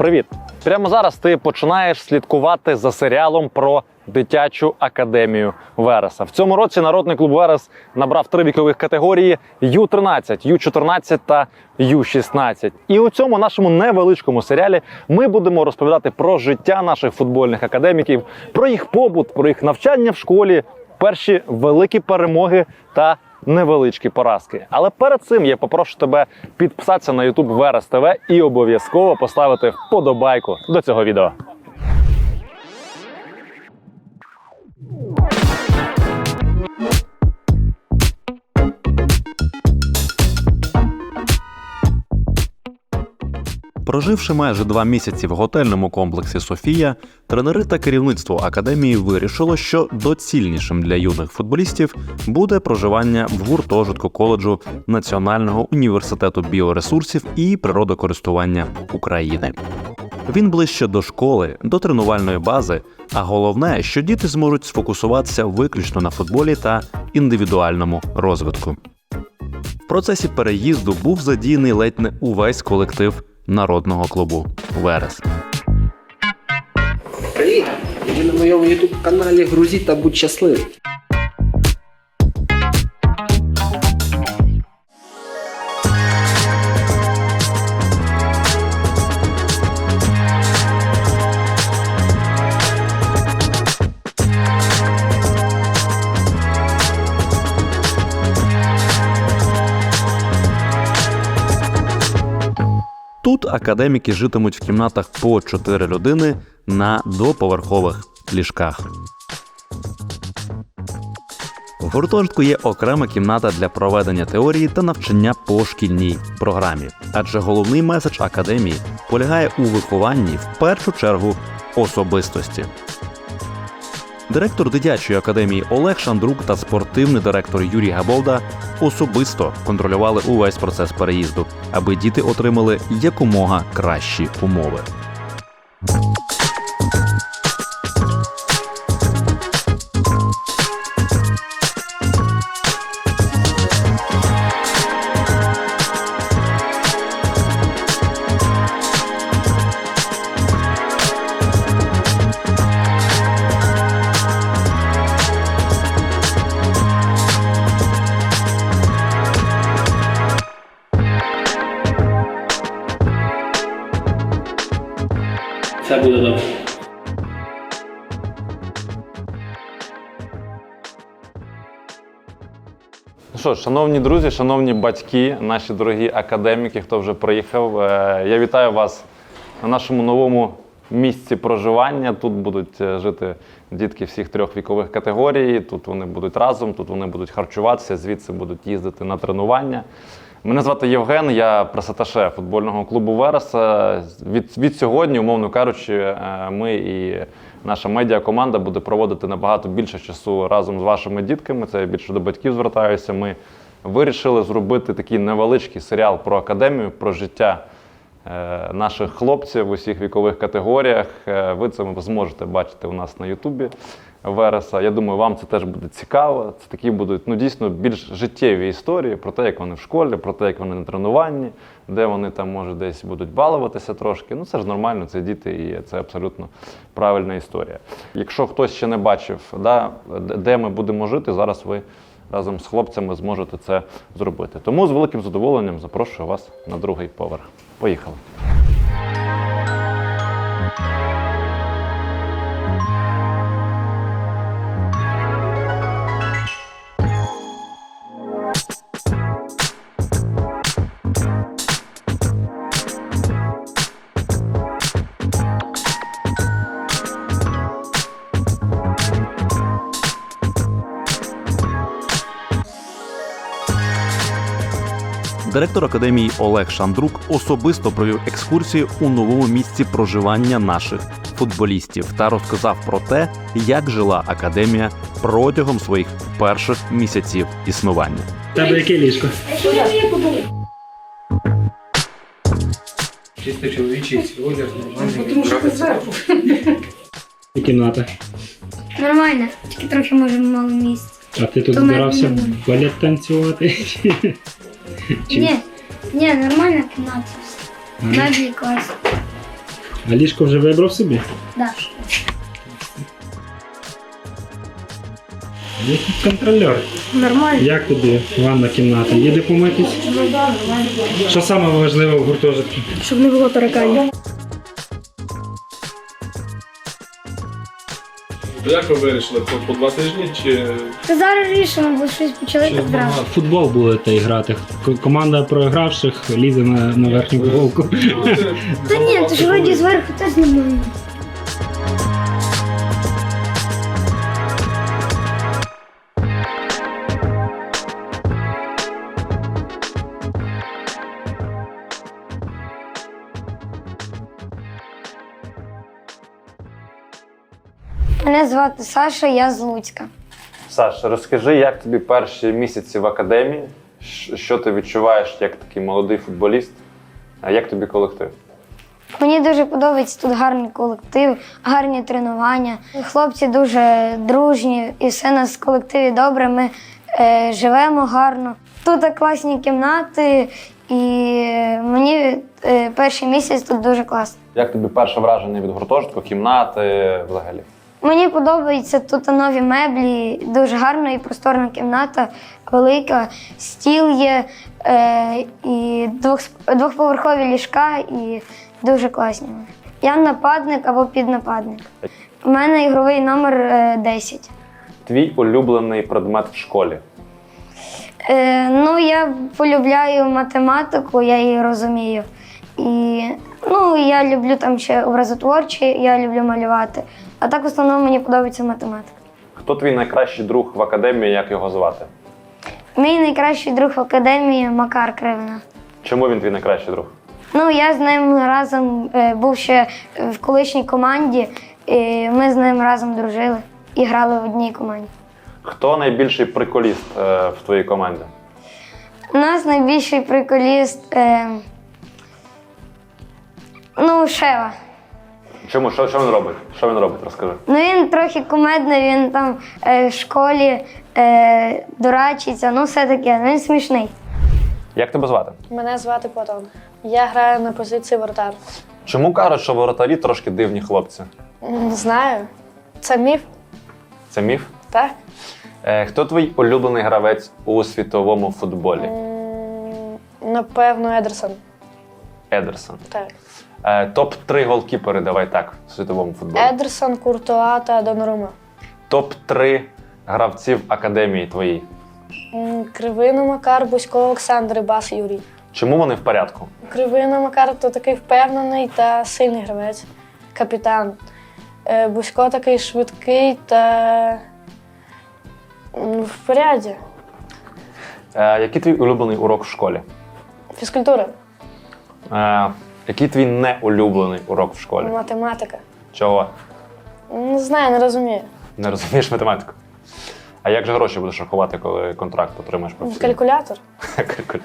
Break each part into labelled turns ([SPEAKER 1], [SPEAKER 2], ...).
[SPEAKER 1] Привіт! Прямо зараз ти починаєш слідкувати за серіалом про дитячу академію Вереса. В цьому році народний клуб Верес набрав три вікових категорії Ю-13, Ю-14 та Ю-16. І у цьому нашому невеличкому серіалі ми будемо розповідати про життя наших футбольних академіків, про їх побут, про їх навчання в школі, перші великі перемоги та невеличкі поразки. Але перед цим я попрошу тебе підписатися на YouTube Верес ТВ і обов'язково поставити вподобайку до цього відео. Проживши майже два місяці в готельному комплексі Софія, тренери та керівництво академії вирішило, що доцільнішим для юних футболістів буде проживання в гуртожитку коледжу Національного університету біоресурсів і природокористування України. Він ближче до школи, до тренувальної бази. А головне, що діти зможуть сфокусуватися виключно на футболі та індивідуальному розвитку. В процесі переїзду був задіяний ледь не увесь колектив народного клубу Верес.
[SPEAKER 2] Привіт! Ви на моєму ютуб каналі Грузі та будь щасливий.
[SPEAKER 1] Академіки житимуть в кімнатах по 4 людини на доповерхових ліжках. В гуртожитку є окрема кімната для проведення теорії та навчання по шкільній програмі, адже головний меседж академії полягає у вихованні в першу чергу особистості. Директор дитячої академії Олег Шандрук та спортивний директор Юрій Габолда особисто контролювали увесь процес переїзду, аби діти отримали якомога кращі умови.
[SPEAKER 3] Все буде добре.
[SPEAKER 1] Ну що шановні друзі, шановні батьки, наші дорогі академіки, хто вже приїхав, е, я вітаю вас на нашому новому місці проживання. Тут будуть е, жити дітки всіх трьох вікових категорій. Тут вони будуть разом, тут вони будуть харчуватися, звідси будуть їздити на тренування. Мене звати Євген, я пресаташе футбольного клубу Вереса. Від, від сьогодні, умовно кажучи, е, ми і наша медіакоманда буде проводити набагато більше часу разом з вашими дітками. Це я більше до батьків звертаюся. Ми вирішили зробити такий невеличкий серіал про академію, про життя е, наших хлопців в усіх вікових категоріях. Е, Ви це зможете бачити у нас на Ютубі. Вереса. Я думаю, вам це теж буде цікаво. Це такі будуть ну, дійсно більш життєві історії про те, як вони в школі, про те, як вони на тренуванні, де вони там може десь будуть балуватися трошки. Ну це ж нормально, це діти, і це абсолютно правильна історія. Якщо хтось ще не бачив, да, де ми будемо жити, зараз ви разом з хлопцями зможете це зробити. Тому з великим задоволенням запрошую вас на другий поверх. Поїхали. Директор академії Олег Шандрук особисто провів екскурсію у новому місці проживання наших футболістів та розказав про те, як жила академія протягом своїх перших місяців існування.
[SPEAKER 3] Тебе яке ліжко?
[SPEAKER 2] Чисто чоловічий одяг, нормальний.
[SPEAKER 4] Тому що ти зверху.
[SPEAKER 3] І кімната.
[SPEAKER 4] Нормально, тільки трохи може мало місць.
[SPEAKER 3] А ти тут збирався балет танцювати? Чи-
[SPEAKER 4] Ні, ні, нормальна кімната. Меблі клас.
[SPEAKER 3] А ліжко вже вибрав собі?
[SPEAKER 4] Да.
[SPEAKER 3] Який контрольор.
[SPEAKER 4] Нормально.
[SPEAKER 3] Як тобі ванна кімната? Їде помитись? Що саме важливе в гуртожитку?
[SPEAKER 4] Щоб не було тараканів.
[SPEAKER 5] Як ви вирішили? По, по два тижні чи
[SPEAKER 4] Та зараз рішимо, бо щось почали так зразу.
[SPEAKER 3] В футбол будете грати. К- Команда програвших лізе на, на верхню голку.
[SPEAKER 4] Та ні, то ж вроді зверху теж немає. Мене звати Саша, я з Луцька.
[SPEAKER 1] Саш, розкажи, як тобі перші місяці в академії? Що ти відчуваєш як такий молодий футболіст? А як тобі колектив?
[SPEAKER 4] Мені дуже подобається тут гарний колектив, гарні тренування. Хлопці дуже дружні, і все у нас в колективі добре. Ми е, живемо гарно. Тут класні кімнати, і мені е, перший місяць тут дуже класно.
[SPEAKER 1] Як тобі перше враження від гуртожитку, кімнати взагалі?
[SPEAKER 4] Мені подобається тут нові меблі, дуже гарна і просторна кімната, велика, стіл є, е, і двох, двохповерхові ліжка, і дуже класні. Я нападник або піднападник. У мене ігровий номер е, 10.
[SPEAKER 1] Твій улюблений предмет в школі.
[SPEAKER 4] Е, ну, я полюбляю математику, я її розумію. І ну, я люблю там ще образотворчі, я люблю малювати. А так в основному мені подобається математика.
[SPEAKER 1] Хто твій найкращий друг в академії, як його звати?
[SPEAKER 4] Мій найкращий друг в академії Макар Кривина.
[SPEAKER 1] Чому він твій найкращий друг?
[SPEAKER 4] Ну, я з ним разом е, був ще в колишній команді, і ми з ним разом дружили і грали в одній команді.
[SPEAKER 1] Хто найбільший приколіст е, в твоїй команді?
[SPEAKER 4] У нас найбільший приколіст. Е, ну, Шева.
[SPEAKER 1] Чому? Що, що він робить? Що він робить? Розкажи.
[SPEAKER 4] Ну він трохи кумедний, він там е, в школі е, дурачиться, ну все таке, він смішний.
[SPEAKER 1] Як тебе звати?
[SPEAKER 6] Мене звати Платон. Я граю на позиції воротар.
[SPEAKER 1] Чому кажуть, що воротарі трошки дивні хлопці?
[SPEAKER 6] Не знаю. Це міф,
[SPEAKER 1] Це міф?
[SPEAKER 6] так?
[SPEAKER 1] Е, хто твій улюблений гравець у світовому футболі?
[SPEAKER 6] М, Напевно, Едерсон.
[SPEAKER 1] Едерсон.
[SPEAKER 6] Так.
[SPEAKER 1] Е, топ-3 голкіпери, давай так, в світовому футболі.
[SPEAKER 6] Едерсон, Куртуа та Донорума.
[SPEAKER 1] Топ-3 гравців академії твоїй.
[SPEAKER 6] Кривина Макар, Бусько Олександр, Бас Юрій.
[SPEAKER 1] Чому вони в порядку?
[SPEAKER 6] Кривина Макар то такий впевнений та сильний гравець. Капітан. Е, Бусько такий швидкий та в поряді.
[SPEAKER 1] Е, який твій улюблений урок в школі?
[SPEAKER 6] Фізкультура,
[SPEAKER 1] Е, який твій неулюблений урок в школі?
[SPEAKER 6] математика.
[SPEAKER 1] Чого?
[SPEAKER 6] Не знаю, не розумію.
[SPEAKER 1] Не розумієш математику? А як же гроші будеш рахувати, коли контракт отримаєш професійний?
[SPEAKER 6] Калькулятор.
[SPEAKER 1] Калькулятор.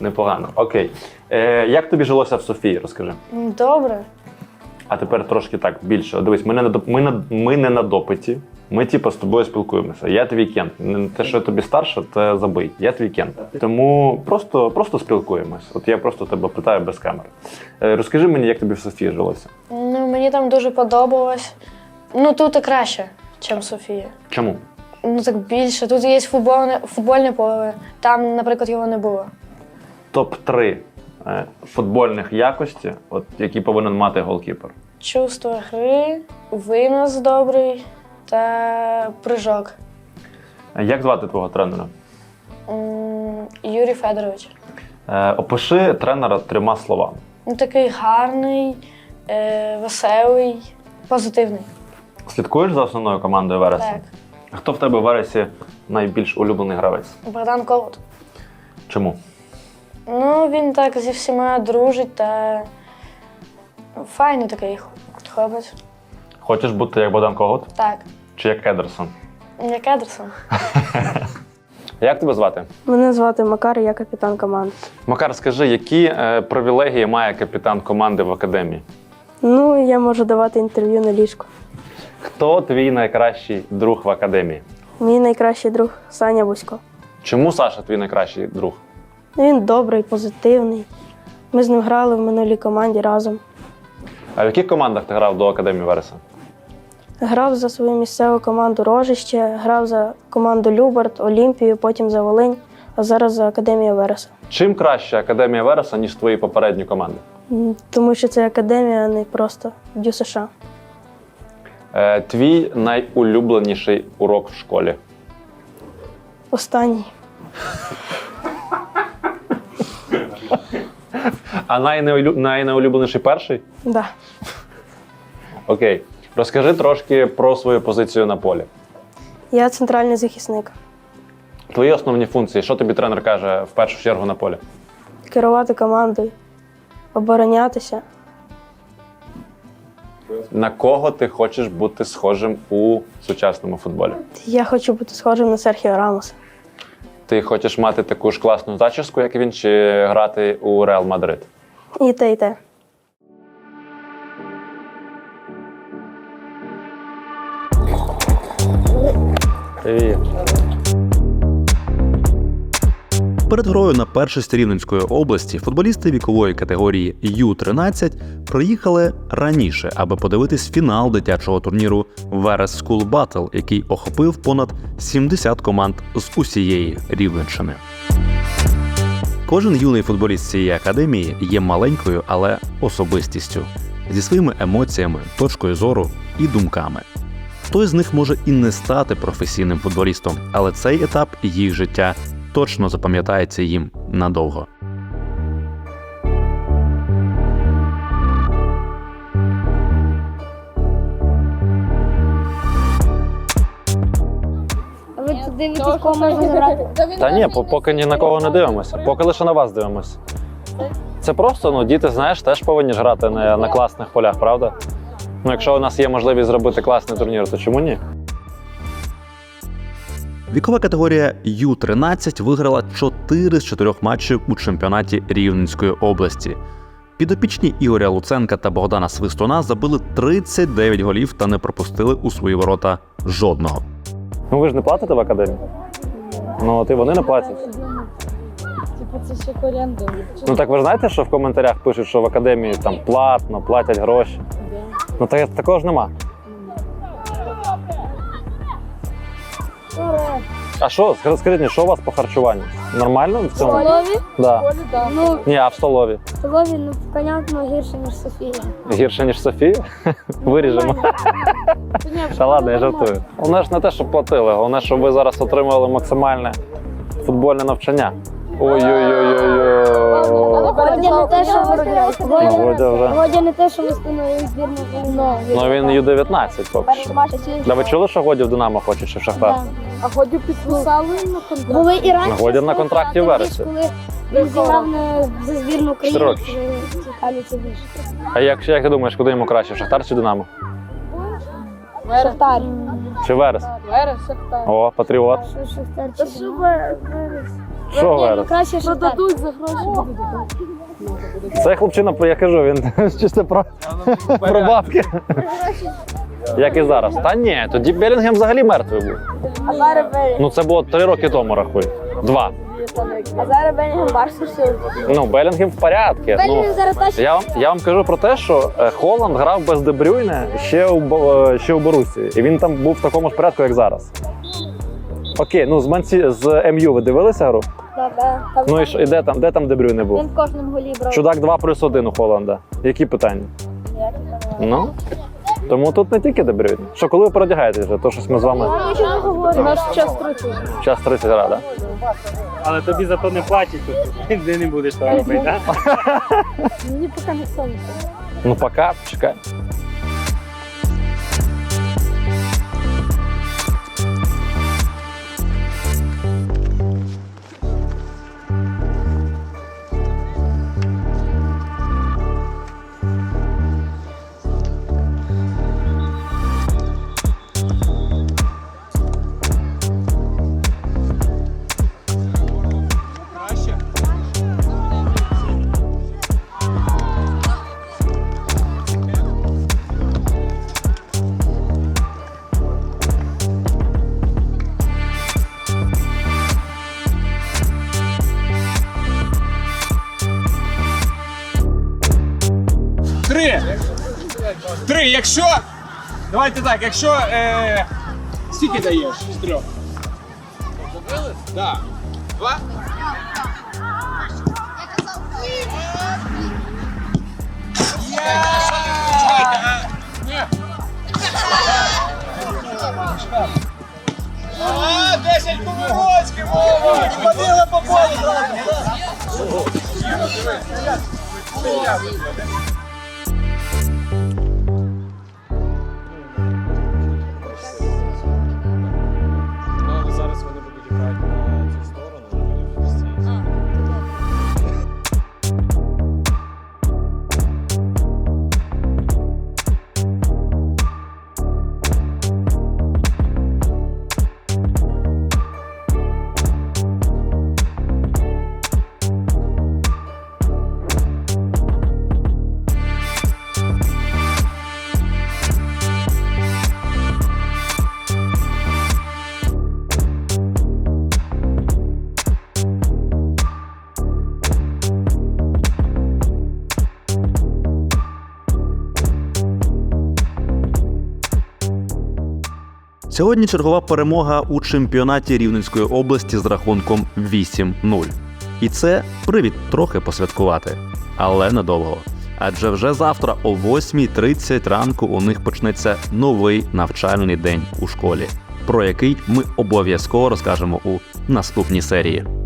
[SPEAKER 1] Непогано. Окей. Е, як тобі жилося в Софії, розкажи.
[SPEAKER 6] Добре.
[SPEAKER 1] А тепер трошки так більше. Дивись, ми не на ми, на, ми не на допиті. Ми, типу, з тобою спілкуємося. Я твій кент. Не Те, що я тобі старше, це забий. Я твій кент. Тому просто, просто спілкуємось. От я просто тебе питаю без камери. Е, розкажи мені, як тобі в Софії жилося?
[SPEAKER 6] Ну, мені там дуже подобалось. Ну, тут і краще, ніж Софія.
[SPEAKER 1] Чому?
[SPEAKER 6] Ну так більше. Тут є футбольне, футбольне поле. Там, наприклад, його не було.
[SPEAKER 1] Топ-3 е, футбольних якості, от, які повинен мати голкіпер.
[SPEAKER 6] Чувство гри, винос добрий та прыжок.
[SPEAKER 1] Як звати твого тренера?
[SPEAKER 6] М, Юрій Федорович.
[SPEAKER 1] Е, опиши тренера трьома словами.
[SPEAKER 6] Ну, такий гарний, е, веселий, позитивний.
[SPEAKER 1] Слідкуєш за основною командою Вереса?
[SPEAKER 6] Так.
[SPEAKER 1] Хто в тебе в Вересі найбільш улюблений гравець?
[SPEAKER 6] Богдан Ковут.
[SPEAKER 1] Чому?
[SPEAKER 6] Ну, він так зі всіма дружить та файний такий хлопець.
[SPEAKER 1] Хочеш бути як Богдан Когут
[SPEAKER 6] Так,
[SPEAKER 1] чи як Едерсон?
[SPEAKER 6] як Едерсон.
[SPEAKER 1] Як тебе звати?
[SPEAKER 7] Мене звати Макар, я капітан команди.
[SPEAKER 1] Макар, скажи, які е, привілегії має капітан команди в академії?
[SPEAKER 7] Ну, я можу давати інтерв'ю на ліжку.
[SPEAKER 1] Хто твій найкращий друг в академії?
[SPEAKER 7] Мій найкращий друг Саня Бусько.
[SPEAKER 1] Чому Саша твій найкращий друг?
[SPEAKER 7] Ну, Він добрий, позитивний. Ми з ним грали в минулій команді разом.
[SPEAKER 1] А в яких командах ти грав до Академії Вереса?
[SPEAKER 7] Грав за свою місцеву команду Рожище, грав за команду Любард, Олімпію, потім за Волинь, а зараз за Академію Вереса.
[SPEAKER 1] Чим краще Академія Вереса, ніж твої попередні команди?
[SPEAKER 7] Тому що це академія, а не просто Дю США.
[SPEAKER 1] Е, твій найулюбленіший урок в школі.
[SPEAKER 7] Останній.
[SPEAKER 1] А найнеулю... найнеулюбленіший перший?
[SPEAKER 7] Да.
[SPEAKER 1] Окей. Розкажи трошки про свою позицію на полі.
[SPEAKER 7] Я центральний захисник.
[SPEAKER 1] Твої основні функції, що тобі тренер каже в першу чергу на полі?
[SPEAKER 7] Керувати командою, оборонятися.
[SPEAKER 1] На кого ти хочеш бути схожим у сучасному футболі?
[SPEAKER 7] Я хочу бути схожим на Серхіо Рамоса.
[SPEAKER 1] Ти хочеш мати таку ж класну зачіску, як він, чи грати у Реал Мадрид?
[SPEAKER 7] І те, і те.
[SPEAKER 1] Привіт.
[SPEAKER 8] Перед грою на першості Рівненської області футболісти вікової категорії Ю-13 приїхали раніше, аби подивитись фінал дитячого турніру Верес School Battle, який охопив понад 70 команд з усієї Рівненщини. Кожен юний футболіст цієї академії є маленькою, але особистістю зі своїми емоціями, точкою зору і думками. Хтось з них може і не стати професійним футболістом, але цей етап їх життя точно запам'ятається їм надовго.
[SPEAKER 4] Ви тут дивитесь, кого можна забрати?
[SPEAKER 1] Та ні, по- поки ні на кого не дивимося, поки лише на вас дивимося. Це просто, ну, діти, знаєш, теж повинні ж грати на, на класних полях, правда? Ну, якщо у нас є можливість зробити класний турнір, то чому ні?
[SPEAKER 8] Вікова категорія Ю-13 виграла 4 з 4 матчів у чемпіонаті Рівненської області. Підопічні Ігоря Луценка та Богдана Свистуна забили 39 голів та не пропустили у свої ворота жодного.
[SPEAKER 1] Ну ви ж не платите в академії? Ну, от і вони не платять.
[SPEAKER 6] Типу, це ще оренду.
[SPEAKER 1] Ну так ви ж знаєте, що в коментарях пишуть, що в академії там платно, платять гроші. Ну так такого ж нема. А що, скажіть, мені, що у вас по харчуванню? Нормально в цьому?
[SPEAKER 4] Столові?
[SPEAKER 1] Да.
[SPEAKER 4] Ну,
[SPEAKER 1] Ні, а в столові.
[SPEAKER 4] В столові, ну, понятно, гірше, ніж Софія.
[SPEAKER 1] Гірше, ніж Софія? Виріжемо. Та ладно, я жартую. Головне ж не те, щоб платили, головне, щоб ви зараз отримували максимальне футбольне навчання. Ой-ой-ой-ой-ой.
[SPEAKER 4] Годя не те, що ви
[SPEAKER 1] Ну, Годя вже.
[SPEAKER 4] Годя не те, що ви спиною збірну ну,
[SPEAKER 1] Ну він Ю-19 поки що. Да ви чули, що Годі в Динамо хоче чи в Шахтар?
[SPEAKER 6] А ході підписали на контракт?
[SPEAKER 4] Були і раніше.
[SPEAKER 1] Годя на контракті в вересні.
[SPEAKER 4] Коли він зіграв за збірну
[SPEAKER 1] Чотири роки.
[SPEAKER 4] більше.
[SPEAKER 1] А як, як ти думаєш, куди йому краще? в Шахтар чи Динамо?
[SPEAKER 6] Шахтар.
[SPEAKER 1] Чи Верес?
[SPEAKER 6] Верес, Шахтар.
[SPEAKER 1] О, патріот.
[SPEAKER 4] Шахтар
[SPEAKER 6] Та що
[SPEAKER 4] Динамо?
[SPEAKER 1] Що
[SPEAKER 4] Ні, ну
[SPEAKER 1] Верес?
[SPEAKER 4] краще Шахтар.
[SPEAKER 6] Продадуть за гроші.
[SPEAKER 1] Це хлопчина, я кажу, він чисто про, про бабки. Як і зараз. Та ні, тоді Белінгем взагалі мертвий був.
[SPEAKER 7] А зараз Белінгем.
[SPEAKER 1] Ну це було три роки тому, рахуй. Два.
[SPEAKER 7] А зараз Белінгем Барсу сил.
[SPEAKER 1] Ну, Белінгем в порядку. Ну,
[SPEAKER 4] Белінгем зараз тащить.
[SPEAKER 1] я, вам, я вам кажу про те, що е, Холланд грав без Дебрюйне ще у, Бо- е, ще у Борусі. І він там був в такому ж порядку, як зараз. Окей, ну з Манці з МЮ ви дивилися гру? Ну і що, і де там, де там Дебрюйне був?
[SPEAKER 4] Він в кожному голі брав.
[SPEAKER 1] Чудак 2 плюс 1 у Холланда. Які питання? Ну. Тому тут не тільки Дебрюйне. Що, коли ви переодягаєтесь вже, то щось ми з вами
[SPEAKER 4] Нічого не говоримо.
[SPEAKER 6] Наш час тричі.
[SPEAKER 1] час 30 раз, так?
[SPEAKER 3] Але тобі за то не платять тут. Ти не будеш того робити, так?
[SPEAKER 6] Мені поки не сонце.
[SPEAKER 1] Ну, пока, чекай.
[SPEAKER 5] Якщо. Давайте так, якщо. Е... Скільки даєш з трьох? Так. Два? А, 10 помилочки, Вова! Ходила по полю Зараз
[SPEAKER 1] Сьогодні чергова перемога у чемпіонаті Рівненської області з рахунком 8-0. І це привід трохи посвяткувати, але недовго. Адже вже завтра о 8.30 ранку у них почнеться новий навчальний день у школі, про який ми обов'язково розкажемо у наступній серії.